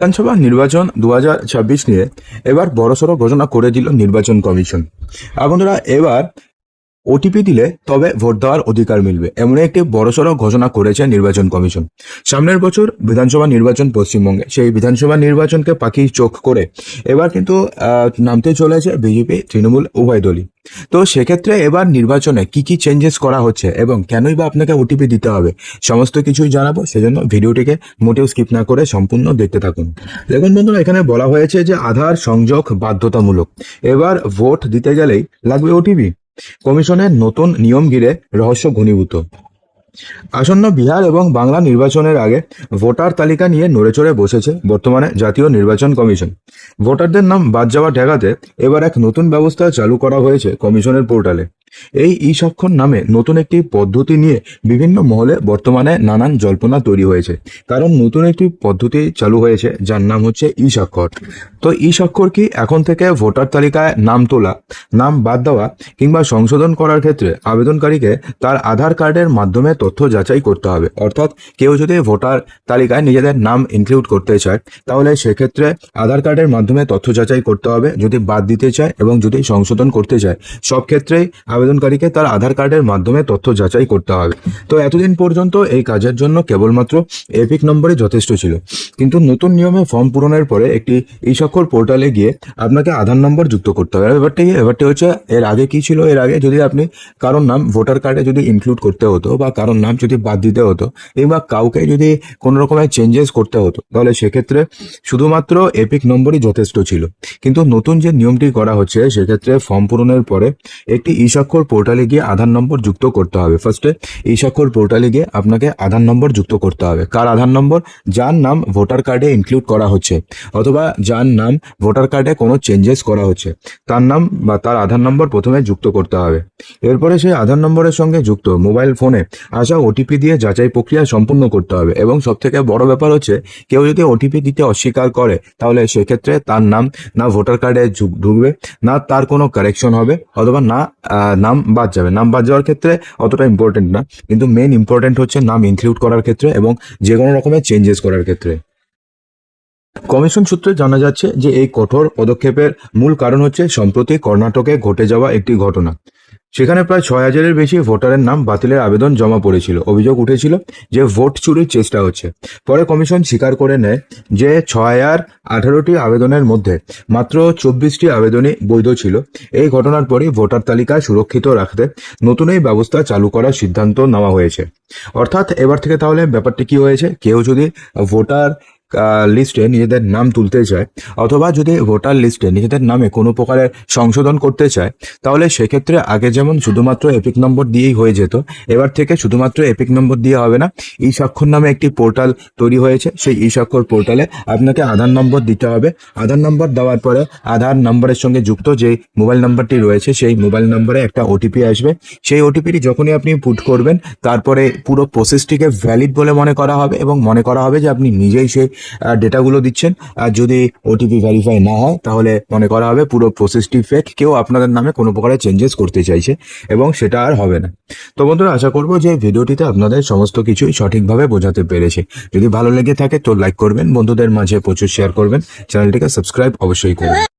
বিধানসভা নির্বাচন দু হাজার ছাব্বিশ নিয়ে এবার বড়সড় ঘোষণা করে দিল নির্বাচন কমিশন। বন্ধুরা, এবার ওটিপি দিলে তবে ভোট দেওয়ার অধিকার মিলবে। এমন একটি বড়সড় ঘোষণা করেছে নির্বাচন কমিশন। সামনের বছর বিধানসভা নির্বাচন পশ্চিমবঙ্গে। সেই বিধানসভা নির্বাচনকে পাখি চোখ করে এবার কিন্তু নামতে চলেছে বিজেপি, তৃণমূল, উভয় দলই। তো সেক্ষেত্রে এবার নির্বাচনে কি কি চেঞ্জেস করা হচ্ছে এবং কেনই বা আপনাকে ওটিপি দিতে হবে, সমস্ত কিছুই জানাব। সেজন্য ভিডিওটিকে মোটেও স্কিপ না করে সম্পূর্ণ দেখতে থাকুন। দেখুন বন্ধুরা, এখানে বলা হয়েছে যে আধার সংযোগ বাধ্যতামূলক। এবার ভোট দিতে গেলেই লাগবে ওটিপি কমিশনের নতুন নিয়ম ঘিরে রহস্য ঘনীভূত। আসন্ন বিহার এবং বাংলা নির্বাচনের আগে ভোটার তালিকা নিয়ে নড়েচড়ে বসেছে বর্তমানে জাতীয় নির্বাচন কমিশন। ভোটারদের নাম বাদ যাওয়া ঠেকাতে এবার এক নতুন ব্যবস্থা চালু করা হয়েছে কমিশনের পোর্টালে। এই ই সক্ষণ নামে নতুন একটি পদ্ধতি নিয়ে বিভিন্ন মহলে বর্তমানে নানান জল্পনা তৈরি হয়েছে। কারণ নতুন একটি পদ্ধতি চালু হয়েছে, যার নাম হচ্ছে ই স্বাক্ষর তো ই স্বাক্ষর কি এখন থেকে ভোটার তালিকায় নাম তোলা, নাম বাদ দেওয়া কিংবা সংশোধন করার ক্ষেত্রে আবেদনকারীকে তার আধার কার্ডের মাধ্যমে তথ্য যাচাই করতে হবে। অর্থাৎ কেউ যদি ভোটার তালিকায় নিজেদের নাম ইনক্লুড করতে চায়, তাহলে সেক্ষেত্রে আধার কার্ডের মাধ্যমে তথ্য যাচাই করতে হবে, যদি বাদ দিতে চায় এবং যদি সংশোধন করতে চায়। সব ক্ষেত্রেই আবেদনকারীকে তার আধার কার্ডের মাধ্যমে তথ্য যাচাই করতে হবে। তো এতদিন পর্যন্ত এই কাজের জন্য কেবলমাত্র এপিক নম্বরই যথেষ্ট ছিল। কিন্তু নতুন নিয়মে ফর্ম পূরণের পরে একটি এই স্বাক্ষর পোর্টালে গিয়ে আপনাকে আধার নম্বর যুক্ত করতে হবে। ব্যাপারটি এবারটি হচ্ছে, এর আগে কি ছিল? এর আগে যদি আপনি কারোর নাম ভোটার কার্ডে যদি ইনক্লুড করতে হতো বা কারোর নাম যদি বাদ দিতে হতো কিংবা কাউকে যদি কোনো রকমের চেঞ্জেস করতে হতো, তাহলে সেক্ষেত্রে শুধুমাত্র এপিক নম্বরই যথেষ্ট ছিল। কিন্তু নতুন যে নিয়মটি করা হচ্ছে, সেক্ষেত্রে ফর্ম পূরণের পরে একটি ই স্বাক্ষর পোর্টালে গিয়ে আধার নম্বর যুক্ত করতে হবে। ফার্স্টে ই স্বাক্ষর পোর্টালে গিয়ে আপনাকে আধার নম্বর যুক্ত করতে হবে। কার আধার নম্বর? যার নাম ভোটার কার্ডে ইনক্লুড করা হচ্ছে, অথবা যার নাম ভোটার কার্ডে কোনো চেঞ্জেস করা হচ্ছে, তার নাম বা তার আধার নম্বর প্রথমে যুক্ত করতে হবে। এরপরে সেই আধার নম্বরের সঙ্গে যুক্ত মোবাইল ফোনে আসা ওটিপি দিয়ে যাচাই প্রক্রিয়া সম্পূর্ণ করতে হবে। এবং সব থেকে বড় ব্যাপার হচ্ছে, কেউ যদি ওটিপি দিতে অস্বীকার করে, তাহলে সেক্ষেত্রে তার নাম না ভোটার কার্ডে ঢুকবে, না তার কোনো কারেকশন হবে, অথবা না নাম বাদ যাবে। নাম বাদ যাওয়ার ক্ষেত্রে অতটা ইম্পর্টেন্ট না, কিন্তু মেন ইম্পর্টেন্ট হচ্ছে নাম ইনক্লুড করার ক্ষেত্রে এবং যে কোনো রকমের চেঞ্জেস করার ক্ষেত্রে। কমিশন সূত্রে জানা যাচ্ছে যে, এই কঠোর পদক্ষেপের মূল কারণ হচ্ছে, সম্প্রতি কর্ণাটকে ঘটে যাওয়া একটি ঘটনা। সেখানে প্রায় ছয় হাজারের বেশি ভোটারের নাম বাতিলের আবেদন জমা পড়েছিল। অভিযোগ উঠেছিল যে ভোট চুরির চেষ্টা হচ্ছে। পরে কমিশন স্বীকার করে নেয় যে ছয় হাজার আঠারোটি আবেদনের মধ্যে মাত্র চব্বিশটি আবেদনই বৈধ ছিল। এই ঘটনার পরই ভোটার তালিকা সুরক্ষিত রাখতে নতুন এই ব্যবস্থা চালু করার সিদ্ধান্ত নেওয়া হয়েছে। অর্থাৎ এবার থেকে তাহলে ব্যাপারটি কি হয়েছে? কেউ যদি ভোটার লিস্টে নিজেদের নাম তুলতে চায় অথবা যদি ভোটার লিস্টে নিজেদের নামে কোনো প্রকারের সংশোধন করতে চায়, তাহলে সেক্ষেত্রে আগে যেমন শুধুমাত্র এপিক নম্বর দিয়েই হয়ে যেত, এবার থেকে শুধুমাত্র এপিক নম্বর দিয়ে হবে না ই স্বাক্ষর নামে একটি পোর্টাল তৈরি হয়েছে, সেই ই স্বাক্ষর পোর্টালে আপনাকে আধার নম্বর দিতে হবে। আধার নম্বর দেওয়ার পরে আধার নম্বরের সঙ্গে যুক্ত যে মোবাইল নাম্বারটি রয়েছে, সেই মোবাইল নম্বরে একটা ওটিপি আসবে। সেই ওটিপিটি যখনই আপনি পুট করবেন, তারপরে পুরো প্রসেসটিকে ভ্যালিড বলে মনে করা হবে এবং মনে করা হবে যে আপনি নিজেই সেই ডেটাগুলো দিচ্ছেন। আর যদি ওটিপি ভেরিফাই না হয়, তাহলে মনে করা হবে পুরো প্রসেসটি ফেক কেউ আপনাদের নামে কোনো প্রকারের চেঞ্জেস করতে চাইছে এবং সেটা আর হবে না। তো বন্ধুরা, আশা করব যে ভিডিওটিতে আপনাদের সমস্ত কিছুই সঠিকভাবে বোঝাতে পেরেছে। যদি ভালো লেগে থাকে তো লাইক করবেন, বন্ধুদের মাঝে প্রচুর শেয়ার করবেন। চ্যানেলটিকে সাবস্ক্রাইব অবশ্যই করবেন।